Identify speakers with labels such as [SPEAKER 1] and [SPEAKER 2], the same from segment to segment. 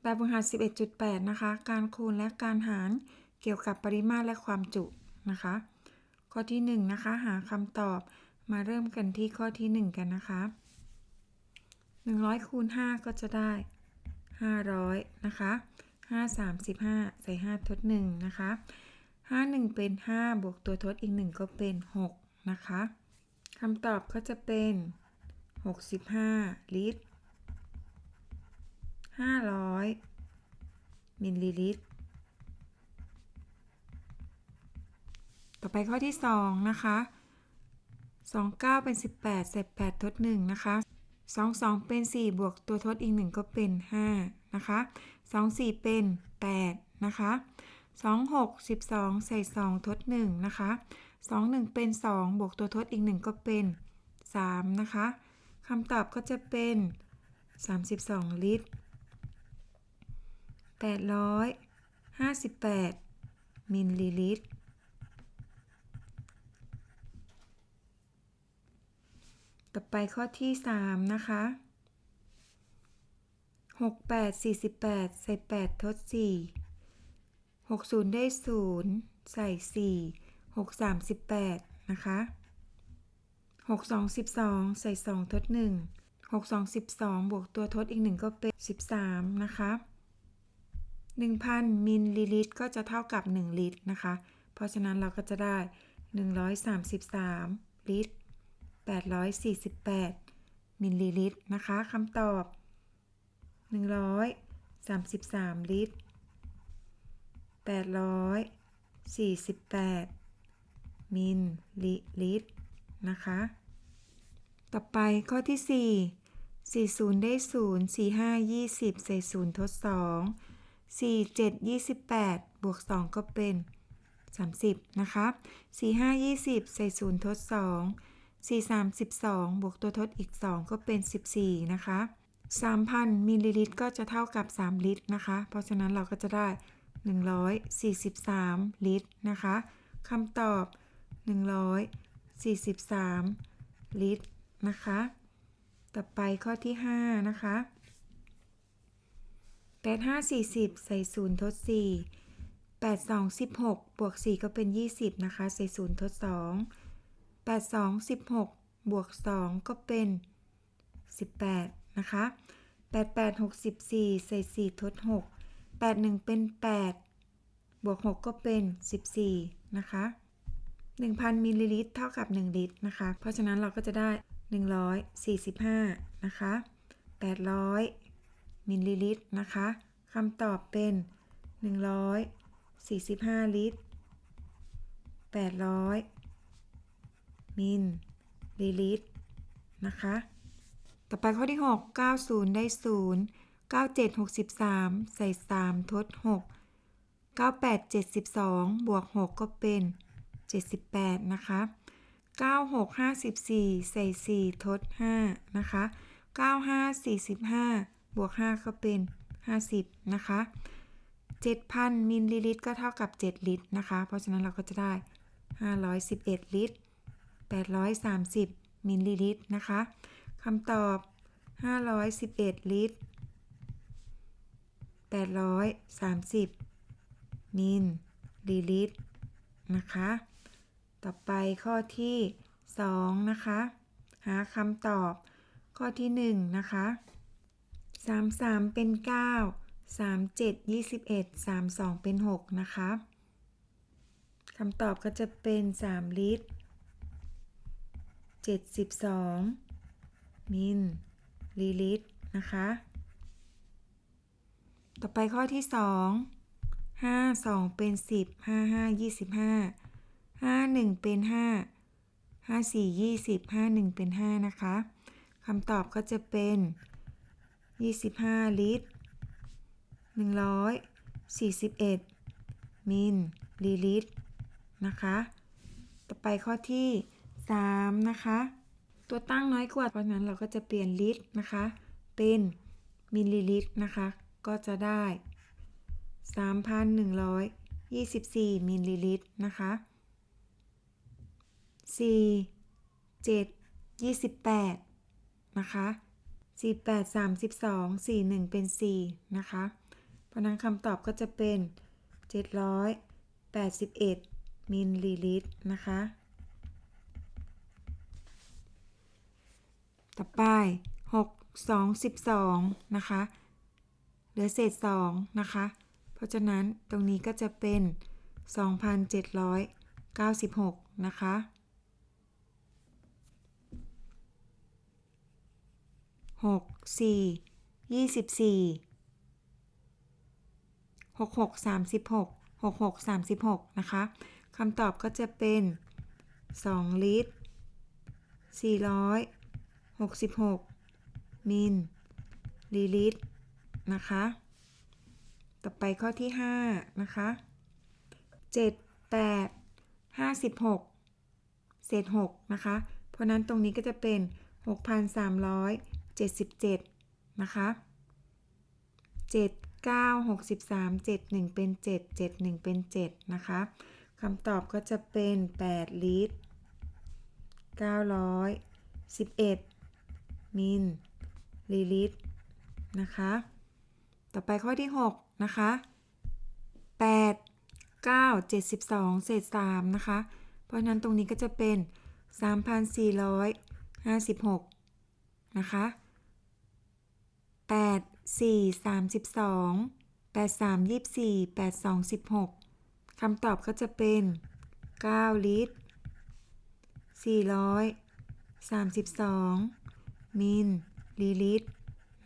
[SPEAKER 1] แบบฝึกหัด 11.8 นะคะ การคูณและการหารเกี่ยวกับปริมาตรและความจุนะคะ ข้อที่ 1 นะคะ หาคำตอบมาเริ่มกันที่ข้อที่ 1 กันนะคะ 100คูณ5ก็จะได้ 500 นะคะ 5 35 ใส่ 5 ทด 1 นะคะ 5 1 เป็น 5 บวกตัวทดอีก 1 ก็เป็น 6 นะคะคำตอบก็จะเป็น 65 ลิตร 500 มิลลิลิตร ต่อไปข้อที่ 2 นะคะ 29 เป็น 18ใส่8ทด 1 นะคะ 22 เป็น 4 บวกตัวทดอีก 1 ก็เป็น 5 นะคะ 24 เป็น 8 นะคะ 26 12 ใส่ 2 ทด 1 นะคะ 21 เป็น 2 บวกตัวทดอีก 1 ก็เป็น 3 นะคะคำตอบก็จะเป็น 32 ลิตร 858 มิลลิลิตร ต่อไปข้อที่ 3 นะคะ 68 48 ใส่ 8 ทด 4 60 ได้ 0 ใส่ 4 6 38 นะคะ6 2 12 ใส่ 2 ทด 1 6 2 12 บวกตัวทดอีก 1 ก็เป็น 13 นะคะ 1,000 มิลลิลิตร ก็จะเท่ากับ 1 ลิตรนะคะ เพราะฉะนั้นเราก็จะได้ 133 ลิตร 848 มิลลิลิตรนะคะคำตอบ 133 ลิตร 848 มิลลิลิตรนะคะ ต่อไปข้อที่ 4 40 ได้ 0 45 20 ใส่0ทด 2 47 28 บวก 2 ก็เป็น 30 นะคะ 45 20 ใส่ 0 ทด 2 4 32บวกตัวทดอีก 2 ก็เป็น 14 นะคะ 3,000 มิลลิลิตรก็จะเท่ากับ 3 ลิตรนะคะ เพราะฉะนั้นเราก็จะได้ 143 ลิตรนะคะคำตอบ 143 ลิตรนะคะ ต่อไปข้อที่ 5 นะคะ 8 5 40ใส่0ทด4 8 2 16บวก4ก็เป็น20นะคะ ใส่0ทด2 8 2 16บวก2ก็เป็น18นะคะ8 8 64ใส่4ทด6 8 1เป็น8บวก6ก็เป็น14นะคะ1,000มิลลิลิตรเท่ากับ1ลิตรนะคะ เพราะฉะนั้นเราก็จะได้145นะคะ800 มิลลิลิตรนะคะคำตอบเป็น 145 ลิตร 800 มิลลิลิตรนะคะ ต่อไปข้อที่ 6 90 ได้ 0 97 63 ใส่ 3 ทด 6 98 72 บวก 6 ก็เป็น 78 นะคะ 96 54 ใส่ 4 ทด 5 นะคะ 95 45 บวก 5 ก็เป็น 50 นะคะ 7,000 มิลลิลิตรก็เท่ากับ 7 ลิตรนะคะ เพราะฉะนั้นเราก็จะได้ 511 ลิตร 830 มิลลิลิตรนะคะคำตอบ 511 ลิตร 830 มิลลิลิตรนะคะ ต่อไปข้อที่ 2 นะคะ หาคำตอบข้อที่ 1 นะคะ 33 เป็น 9 37 21 32 เป็น 6 นะคะคำตอบก็จะเป็น 3 ลิตร 72 มิลลิลิตรนะคะ ต่อไปข้อที่ 2 5 2 เป็น 10 5 5 25 5 1 เป็น 5 5 4 20 5 1 เป็น 5 นะคะคำตอบก็จะเป็น 25 ลิตร 141 มิลลิลิตรนะคะ ต่อไปข้อที่ 3 นะคะ ตัวตั้งน้อยกว่า เพราะนั้นเราก็จะเปลี่ยนลิตรนะคะ เป็นมิลลิลิตรนะคะ ก็จะได้ 3,124 มิลลิลิตรนะคะ 4 7 28 นะคะ 48 32 41 เป็น 4 นะคะราะนั้นคำตอบก็จะเป็น 781 มิลลิลิตรนะคะ ต่อไป 6 2 12 นะคะ เหลือเศษ 2 นะคะ เพราะฉะนั้นตรงนี้ก็จะเป็น 2,796 นะคะ 6 4 24 6 6 36 6 6 36นะคะคำตอบก็จะเป็น2ลิตร466มิลลิลิตรนะคะ ต่อไปข้อที่5นะคะ7 8 56เศษ6นะคะ เพราะนั้นตรงนี้ก็จะเป็น 77 นะคะ 7 9 63 7 1 เป็น 7 7 1 เป็น 7 นะคะคำตอบก็จะเป็น 8 ลิตร 911 มิลลิลิตรนะคะ ต่อไปข้อที่ 6 นะคะ 8 9 72 เศษ 3 นะคะ เพราะนั้นตรงนี้ก็จะเป็น 3,456 นะคะ 8 4 32 8 3 24 8 2 16คำตอบก็จะเป็น 9 ลิตร 432 มิลลิลิตร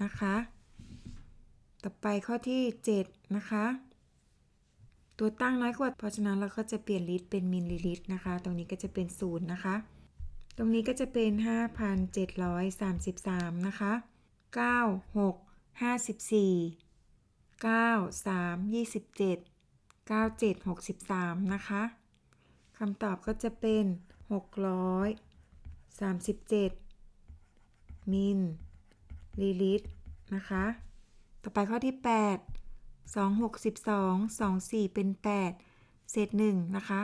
[SPEAKER 1] นะคะ ต่อไปข้อที่ 7 นะคะ ตัวตั้งน้อยกว่า เพราะฉะนั้นเราก็จะเปลี่ยนลิตรเป็นมิลลิลิตรนะคะ ตรงนี้ก็จะเป็น 0 นะคะ ตรงนี้ก็จะเป็น 5,733 นะคะ 9 6 54 9 3 27 9 7 63นะคะคำตอบก็จะเป็น637มิลลิลิตรนะคะ ต่อไปข้อที่8 2 6 12 2 4เป็น8เศษ1นะคะ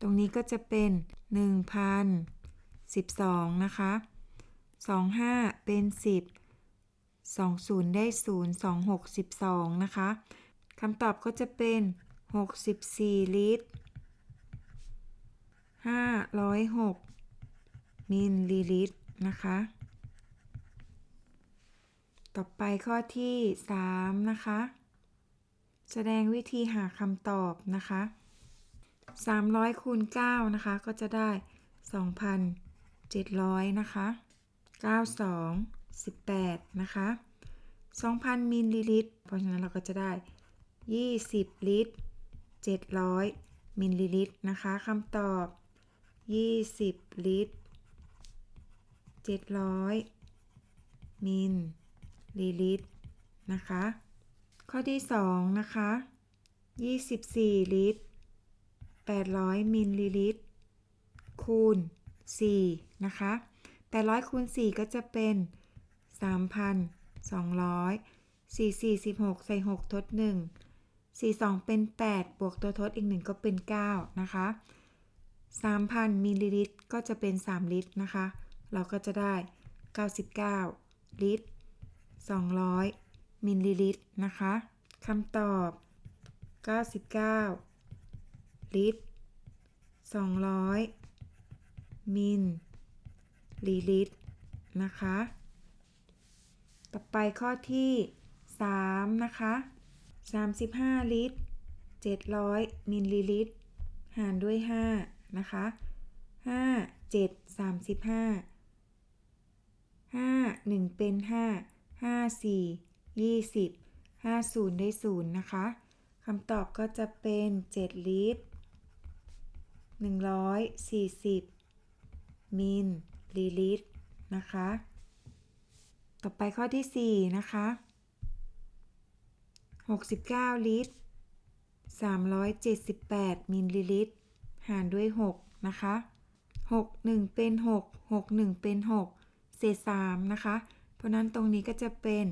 [SPEAKER 1] ตรงนี้ก็จะเป็น1,012นะคะ25เป็น10 20 ได้ 0 26 12 นะคะคำตอบก็จะเป็น 64 ลิตร 506 มิลลิลิตรนะคะ ต่อไปข้อที่ 3 นะคะ แสดงวิธีหาคำตอบนะคะ 300คูณ9นะคะ ก็จะได้ 2,700 นะคะ 92 18 นะคะ 2,000 มิลลิลิตร เพราะฉะนั้นเราก็จะได้ 20 ลิตร 700 มิลลิลิตรนะคะคำตอบ 20 ลิตร 700 มิลลิลิตรนะคะ ข้อที่ 2 นะคะ 24 ลิตร 800 มิลลิลิตร คูณ 4 นะคะ800คูณ4ก็จะเป็น 3,200 4 4 16 ใส่ 6 ทด 1 4 2 เป็น 8 บวกตัวทดอีก 1 ก็เป็น 9 นะคะ 3,000 มิลลิลิตร ก็จะเป็น 3 ลิตรนะคะ เราก็จะได้ 99 ลิตร 200 มิลลิลิตรนะคะคำตอบ 99 ลิตร 200 มิลลิลิตรนะคะ ต่อไปข้อที่ 3 นะคะ 35 ลิตร 700 มิลลิลิตร หารด้วย 5 นะคะ 5 7 35 5 1 เป็น 5 5 4 20 50 ได้ 0 นะคะคำตอบก็จะเป็น 7 ลิตร 140 มิลลิลิตรนะคะ ต่อไปข้อที่ 4 นะคะ 69 ลิตร 378 มิลลิลิตร หารด้วย 6 นะคะ 6 1 เป็น 6 6 1 เป็น 6 เศษ 3 นะคะ เพราะนั้นตรงนี้ก็จะเป็น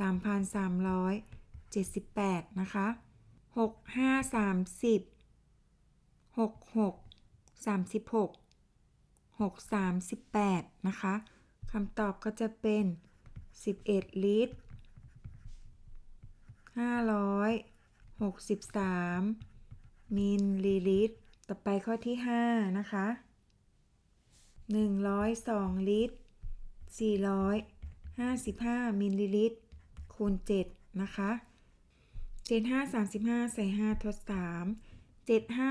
[SPEAKER 1] 3,378 นะคะ 6 5 30 6 6 36 6 38 นะคะคำตอบก็จะเป็น 11ลิตร563มิลลิลิตร ต่อไปข้อที่5นะคะ102ลิตร455มิลลิลิตร คูณ7นะคะ7 5 35ใส่5ทด3 7 5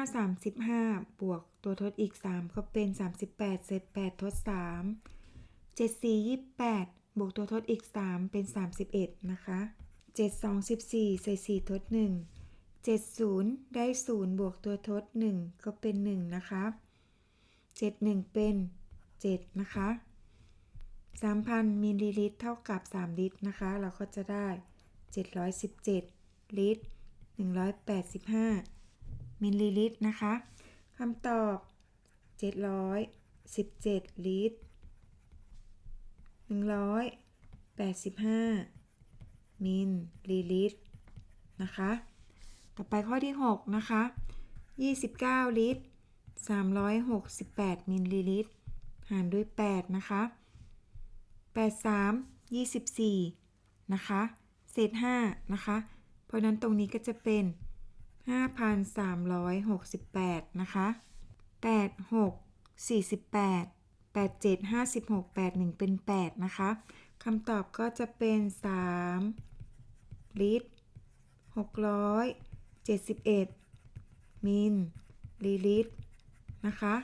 [SPEAKER 1] 35บวกตัวทดอีก3ก็เป็น38เศษ8ทด3 7 4 28 บวกตัวทดอีก 3 เป็น 31 นะคะ 7 2 14 ใส่ 4 ทด 1 7 0 ได้ 0 บวกตัวทด 1 ก็เป็น 1 นะคะ 7 1 เป็น 7 นะคะ 3,000 มิลลิลิตรเท่ากับ 3 ลิตรนะคะ เราก็จะได้ 717 ลิตร 185 มิลลิลิตรนะคะคำตอบ 717 ลิตร 185 มิลลิลิตรนะคะ ต่อไปข้อที่ 6 นะคะ 29 ลิตร 368 มิลลิลิตร หารด้วย 8 นะคะ 83 24 นะคะ เศษ 5 นะคะ เพราะนั้นตรงนี้ก็จะเป็น 5,368 นะคะ 86 48 87 56 81 เป็น 8 นะคะคำตอบก็จะเป็น 3 ลิตร 671 มิลลิลิตรนะคะ